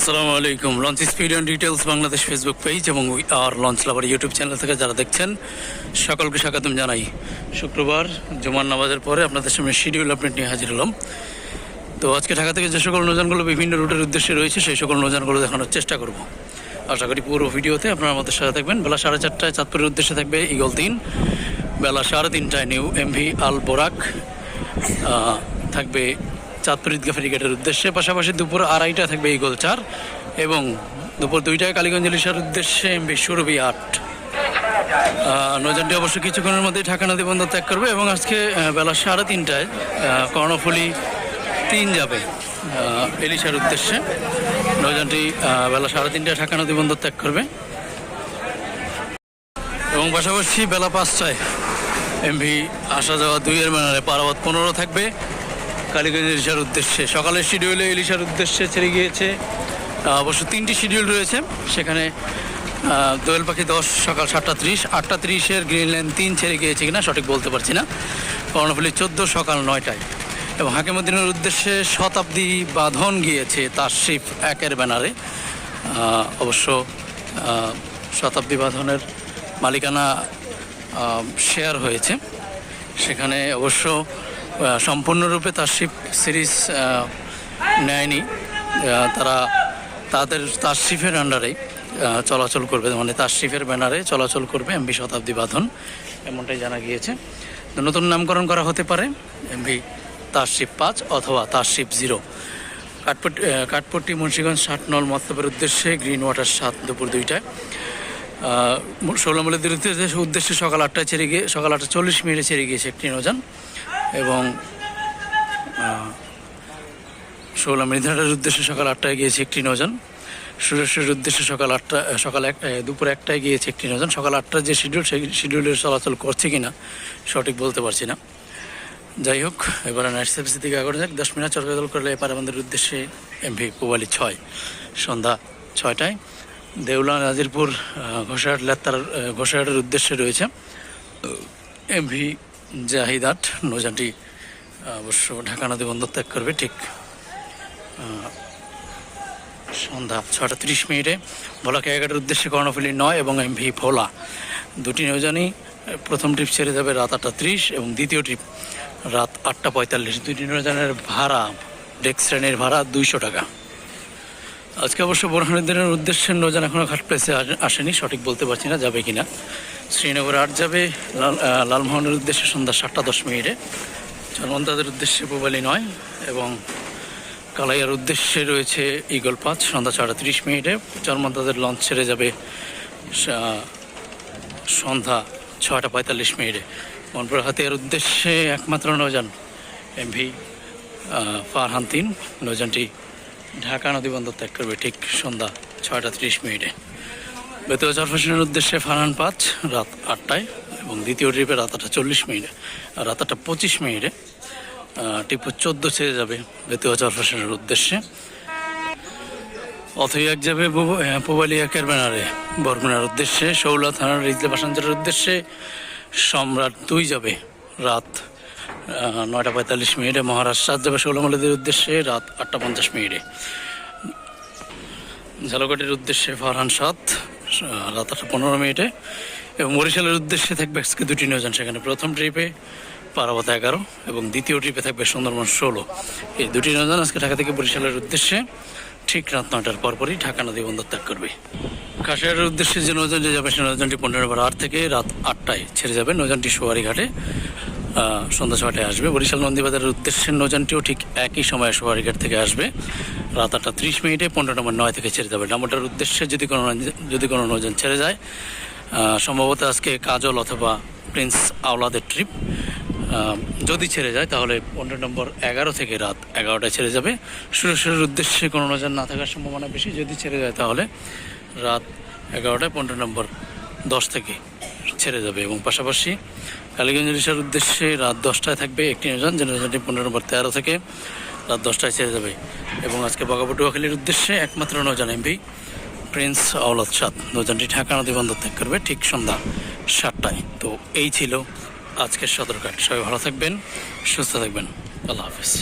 আসসালামু আলাইকুম। Launch speed and details Bangladesh Facebook page এবং we are launch lover YouTube channel থেকে যারা দেখছেন, সকলকে স্বাগতম জানাই। শুক্রবার, জুমার নামাজের পরে আপনাদের সামনে শিডিউল আপডেট নিয়ে হাজির হলাম। তো আজকে ঢাকা থেকে যে সকল নৌযানগুলো বিভিন্ন রুটের উদ্দেশ্যে রয়েছে, সেই সকল নৌযানগুলো দেখানোর চেষ্টা করব। আশা করি পুরো ভিডিওতে আপনারা আমাদের সাথে থাকবেন। বেলা সাড়ে চারটায় চাঁদপুরের উদ্দেশ্যে থাকবে ইগল তিন। বেলা সাড়ে তিনটায় নিউ এমভি আল বোরাক থাকবে চাঁদপুর ঈদগা ফেরিঘাটের উদ্দেশ্যে। পাশাপাশি দুপুর আড়াইটা থাকবে ইগল চার এবং দুপুর দুইটায় কালীগঞ্জ ইলিশার উদ্দেশ্যে এমভি সুরভি আট। নৌযানটি অবশ্য কিছুক্ষণের মধ্যেই ঢাকা নদী বন্দর ত্যাগ করবে এবং আজকে বেলা সাড়ে তিনটায় কর্ণফুলি তিন যাবে এলিশার উদ্দেশ্যে। নৌযানটি বেলা সাড়ে তিনটায় ঢাকা নদী বন্দর ত্যাগ করবে। এবং পাশাপাশি বেলা পাঁচটায় এমভি আসা যাওয়া দুইয়ের ম্যানারে পারাবাদ পনেরো থাকবে। কালীগঞ্জ ইলিশার উদ্দেশ্যে। সকালের শিডিউলে ইলিশার উদ্দেশ্যে ছেড়ে গিয়েছে। অবশ্য তিনটি শিডিউল রয়েছে। সেখানে দোয়েল পাখি দশ, সকাল সাতটা ত্রিশ, আটটা ত্রিশের গ্রিন লাইন তিন ছেড়ে গিয়েছে কিনা সঠিক বলতে পারছি না। কর্ণফুলি চোদ্দ, সকাল নয়টায়। এবং হাকিমুদ্দিনের উদ্দেশ্যে শতাব্দী বাঁধন গিয়েছে তার শিফ একের ব্যানারে। অবশ্য শতাব্দী বাঁধনের মালিকানা শেয়ার হয়েছে। সেখানে অবশ্য সম্পূর্ণরূপে তার শিপ সিরিজ নেয়নি। তারা তাদের তার শিফের আন্ডারে চলাচল করবে। মানে তার শিফের ব্যানারে চলাচল করবে এমবি শতাব্দী বাঁধন, এমনটাই জানা গিয়েছে। নতুন নামকরণ করা হতে পারে এমবি তার শিপ পাঁচ অথবা তার শিপ জিরো কাঠপট্টি কাঠপট্টি, মুন্সিগঞ্জ, ষাট নল মতলবের উদ্দেশ্যে গ্রিন ওয়াটার সাত দুপুর দুইটায়। ষোলমলের উদ্দেশ্যে উদ্দেশ্যে সকাল আটটায় ছেড়ে গিয়ে, সকাল আটটা চল্লিশ মিনিটে ছেড়ে গিয়েছে একটি নৌযান। এবং ষোলো মৃধাটার উদ্দেশ্যে সকাল আটটায় গিয়েছে একটি নৌযান সুরেশের উদ্দেশ্যে সকাল আটটা সকাল এক দুপুর একটায় গিয়েছে একটি নজন। সকাল আটটার যে শিডিউল সেই শিডিউলের চলাচল করছে কি না সঠিক বলতে পারছি না। যাই হোক, এবারে নাইট সার্ভিস থেকে আগে যাক। দশ মিনিট চরকাদল করলে এপার আমাদের উদ্দেশ্যে এমভি পুবালি ছয়, সন্ধ্যা ছয়টায়। দেউলা, নাজিরপুর ঘোষাহাট লেত্তার ঘোষাহাটের উদ্দেশ্যে রয়েছে। এমভি জাহিদাট নৌযানটি আহ, অবশ্য ঢাকা নদী বন্দর ত্যাগ করবে ঠিক সন্ধ্যা ছটা তিরিশ মিনিটে। ভোলা ক্যাগাটের উদ্দেশ্যে কর্ণফুলি নয় এবং এমভি ভোলা। দুটি নৌযানই আহ, প্রথম ট্রিপ ছেড়ে যাবে রাত আটটা ত্রিশ এবং দ্বিতীয় ট্রিপ রাত আটটা পঁয়তাল্লিশ। দুটি নৌযানের ভাড়া ডেক শ্রেণির ভাড়া দুইশো টাকা। আজকে অবশ্য বোরহানুদ্দিনের উদ্দেশ্যে নৌযান এখনও ঘাট প্লেসে আসেনি সঠিক বলতে পারছি না যাবে কিনা। শ্রীনগর আট যাবে লাল লালমোহনের উদ্দেশ্যে সন্ধ্যা সাতটা দশ মিনিটে। চরমন্তাদের উদ্দেশ্যে পুবালি নয় এবং কালাইয়ার উদ্দেশ্যে রয়েছে ইগল পাঁচ, সন্ধ্যা ছটা তিরিশ মিনিটে। চরমন্তাদের লঞ্চ ছেড়ে যাবে সন্ধ্যা ছটা পঁয়তাল্লিশ মিনিটে। মনপুর হাতিয়ার উদ্দেশ্যে একমাত্র নৌযান এমভি ফারহান তিন। নৌযানটি ঢাকা নদী বন্দর ত্যাগ করবে ঠিক সন্ধ্যা ছয়টা ত্রিশ মিনিটে। বেতুয়া চরফেশনের উদ্দেশ্যে ফারহান পাঁচ রাত আটটায় এবং দ্বিতীয় ট্রিপে রাত আটটা চল্লিশ মিনিটে রাত আটটা পঁচিশ মিনিটে টিপু চোদ্দ ছেড়ে যাবে বেতুয়া চরফেশনের উদ্দেশ্যে। অথই এক যাবে আহ, একের ব্যানারে বরগুনার উদ্দেশ্যে শৌলা থানার রিজলে বাসাঞ্চলের উদ্দেশ্যে সম্রাট দুই যাবে রাত নয়টা পঁয়তাল্লিশ মিনিটে মহারাষ্ট্র সাত যাবে ষোলমলেদের উদ্দেশ্যে রাত আটটা পঞ্চাশ মিনিটে। ঝালকাঠির উদ্দেশ্যে ফারহান সাত রাত আটটা পনেরো মিনিটে। এবং বরিশালের উদ্দেশ্যে থাকবে আজকে দুটি নৌযান সেখানে প্রথম ট্রিপে পারাবত এগারো এবং দ্বিতীয় ট্রিপে থাকবে সুন্দরবন ষোলো। এই দুটি নৌযান আজকে ঢাকা থেকে বরিশালের উদ্দেশ্যে ঠিক রাত নয়টার পরপরই ঢাকা নদী বন্দর ত্যাগ করবে। কাশিয়ারের উদ্দেশ্যে যে নৌযান যে যাবে সেই নৌযানটি পনেরো বার আট থেকে রাত আটটায় ছেড়ে যাবে। নৌযানটি সোয়ারি ঘাটে সন্ধ্যা ছটায় আসবে। বরিশাল নন্দীবাজারের উদ্দেশ্যে নৌযানটিও ঠিক একই সময়ে সোয়ারি ঘাট থেকে আসবে। রাত আটটা ত্রিশ মিনিটে পনেরো নম্বর নয় থেকে ছেড়ে যাবে। নম্বরটার উদ্দেশ্যে যদি কোনো যদি কোনো নৌযান ছেড়ে যায় সম্ভবত আজকে কাজল অথবা প্রিন্স আওলাদের ট্রিপ। যদি ছেড়ে যায়, তাহলে পনেরো নম্বর এগারো থেকে রাত এগারোটায় ছেড়ে যাবে। সুরেশ্বরের উদ্দেশ্যে কোনো নজর না থাকার সম্ভাবনা বেশি। যদি ছেড়ে যায়, তাহলে রাত এগারোটায় পনেরো নম্বর দশ থেকে ছেড়ে যাবে। এবং পাশাপাশি কালীগঞ্জ রিসার উদ্দেশ্যে রাত দশটায় থাকবে একটি নির্জন যে নৌযানটি পনেরো নম্বর তেরো থেকে রাত দশটায় ছেড়ে যাবে। এবং আজকে বগাপটুয়াখালীর উদ্দেশ্যে একমাত্র নৌযান এমভি প্রিন্স আওলাদ সাদ। নৌযানটি ঢাকা নদী বন্দর ত্যাগ করবে ঠিক সন্ধ্যা সাতটায়। তো এই ছিল আজকের সদরঘাট সবাই ভালো থাকবেন, সুস্থ থাকবেন। আল্লাহ হাফিজ।